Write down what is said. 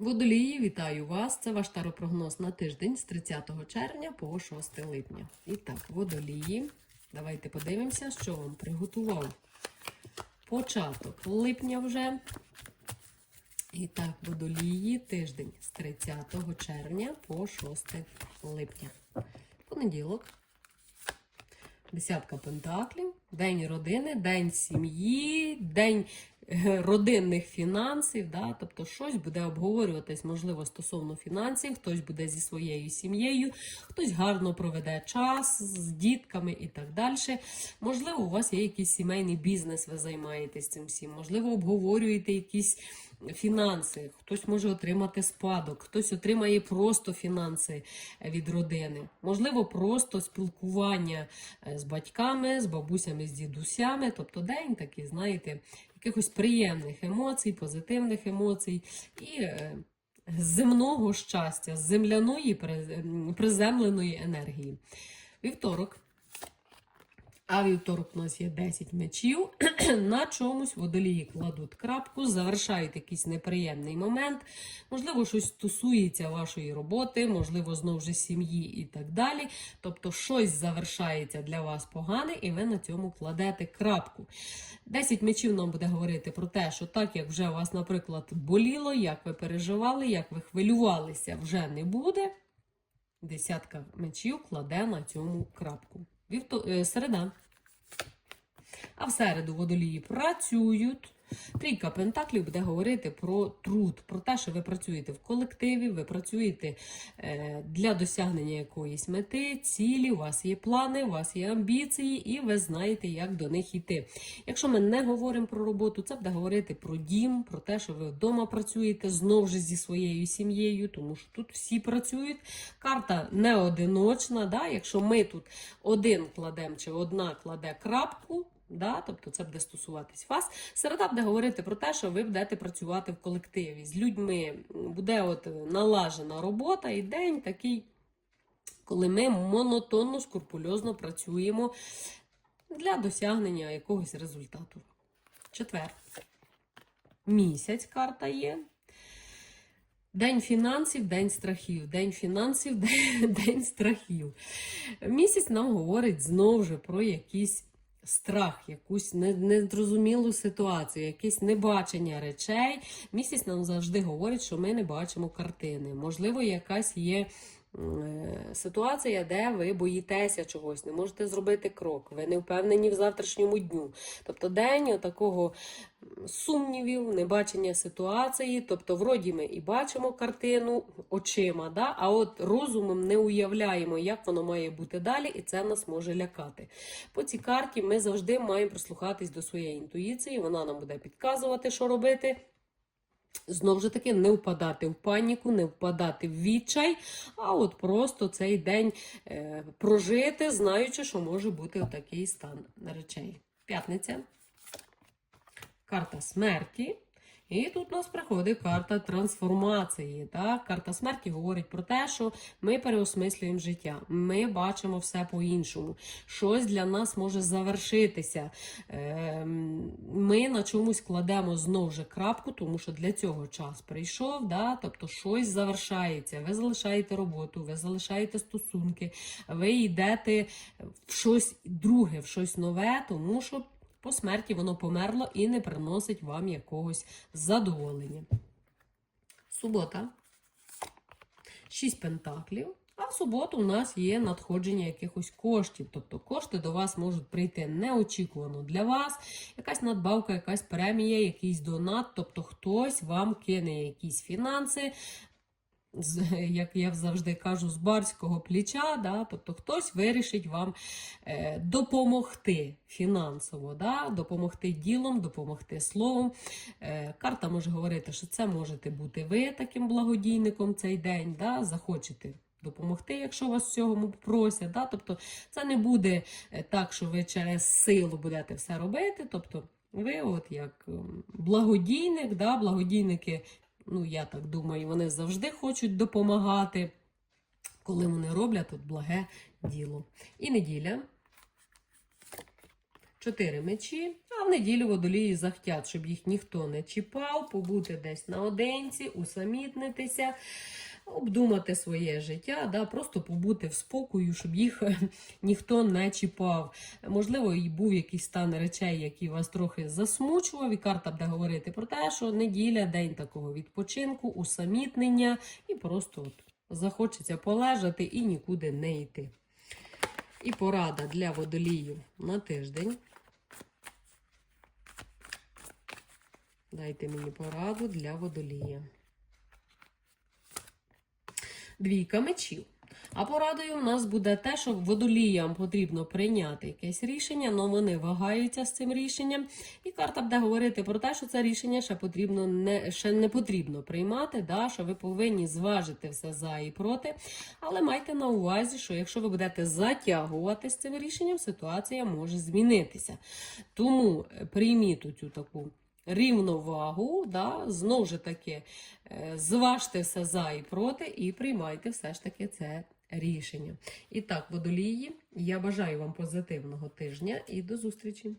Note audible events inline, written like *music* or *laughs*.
Водолії, вітаю вас! Це ваш таропрогноз на тиждень з 30 червня по 6 липня. І так, водолії. Давайте подивимося, що вам приготував початок липня вже. І так, водолії, тиждень з 30 червня по 6 липня. Понеділок. Десятка пентаклів, день родини, день сім'ї, день *laughs* родинних фінансів. Да? Тобто щось буде обговорюватись, можливо, стосовно фінансів, хтось буде зі своєю сім'єю, хтось гарно проведе час з дітками і так далі. Можливо, у вас є якийсь сімейний бізнес, ви займаєтесь цим всім, можливо, обговорюєте якісь фінанси, хтось може отримати спадок, хтось отримає просто фінанси від родини, можливо, просто спілкування е, з батьками, з бабусями, з дідусями. Тобто день такий, знаєте, якихось приємних емоцій, позитивних емоцій і е, земного щастя, з земляної приземленої енергії. Вівторок. А вівторок у нас є 10 мечів. *clears throat* На чомусь водолії кладуть крапку, завершають якийсь неприємний момент. Можливо, щось стосується вашої роботи, можливо, знову ж сім'ї і так далі. Тобто, щось завершається для вас погане, і ви на цьому кладете крапку. 10 мечів нам буде говорити про те, що так як вже у вас, наприклад, боліло, як ви переживали, як ви хвилювалися, вже не буде. Десятка мечів кладе на цьому крапку. Вівто... е, Середа. А в середу водолії працюють. Трійка Пентаклів буде говорити про труд, про те, що ви працюєте в колективі, ви працюєте е, для досягнення якоїсь мети, цілі, у вас є плани, у вас є амбіції, і ви знаєте, як до них йти. Якщо ми не говоримо про роботу, це буде говорити про дім, про те, що ви вдома працюєте знову ж зі своєю сім'єю, тому що тут всі працюють. Карта не одиночна. Да? Якщо ми тут один кладемо чи одна кладе крапку. Да, тобто це буде стосуватись вас. Середа буде говорити про те, що ви будете працювати в колективі. З людьми буде от налажена робота і день такий, коли ми монотонно, скрупульозно працюємо для досягнення якогось результату. Четвер. Місяць карта є. День фінансів, день страхів, день фінансів, день, *laughs* день страхів. Місяць нам говорить знову ж про якісь страх, якусь не- незрозумілу ситуацію, якесь небачення речей. Місяць нам завжди говорить, що ми не бачимо картини. Можливо, якась є. Е, Ситуація, де ви боїтеся чогось, не можете зробити крок, ви не впевнені в завтрашньому дню. Тобто день такого сумнівів, небачення ситуації. Тобто, вроді ми і бачимо картину очима, да? а от розумом не уявляємо, як воно має бути далі, і це нас може лякати. По цій карті ми завжди маємо прислухатись до своєї інтуїції, вона нам буде підказувати, що робити. Знову ж таки, не впадати в паніку, не впадати в відчай, а от просто цей день е, прожити, знаючи, що може бути такий стан речей. П'ятниця. Карта смерті. І тут у нас приходить карта трансформації. Так? Карта смерті говорить про те, що ми переосмислюємо життя, ми бачимо все по-іншому. Щось для нас може завершитися. Ем, Ми на чомусь кладемо знову ж крапку, тому що для цього час прийшов. Да? Тобто щось завершається. Ви залишаєте роботу, ви залишаєте стосунки, ви йдете в щось друге, в щось нове, тому що по смерті воно померло і не приносить вам якогось задоволення. Субота. Шість пентаклів. А в суботу у нас є надходження якихось коштів. Тобто кошти до вас можуть прийти неочікувано для вас. Якась надбавка, якась премія, якийсь донат. Тобто хтось вам кине якісь фінанси, як я завжди кажу, з барського плеча, да? тобто хтось вирішить вам е, допомогти фінансово, да? допомогти ділом, допомогти словом. Е, карта може говорити, що це можете бути ви таким благодійником цей день, да? захочете. Допомогти, якщо вас в цьому просять. Да? Тобто це не буде е, так, що ви через силу будете все робити. Тобто ви, от як ем, благодійник, да? благодійники ну я так думаю, вони завжди хочуть допомагати, коли вони роблять от благе діло. І неділя. Чотири мечі, а в неділю водолії захтять, щоб їх ніхто не чіпав, побути десь наодинці, усамітнитися, обдумати своє життя, да, просто побути в спокою, щоб їх *laughs* ніхто не чіпав. Можливо, і був якийсь стан речей, який вас трохи засмучував, і карта буде говорити про те, що неділя день такого відпочинку, усамітнення, і просто от захочеться полежати і нікуди не йти. І порада для водолію на тиждень. Дайте мені пораду для водолія. Двійка мечів. А порадою в нас буде те, що водоліям потрібно прийняти якесь рішення, але вони вагаються з цим рішенням. І карта буде говорити про те, що це рішення ще потрібно не ще не потрібно приймати, да, що ви повинні зважити все за і проти. Але майте на увазі, що якщо ви будете затягувати з цим рішенням, ситуація може змінитися. Тому е, прийміть цю таку рівновагу, да, знову ж таки, е, зважте все за і проти, і приймайте все ж таки це рішення. І так, водолії, я бажаю вам позитивного тижня і до зустрічі!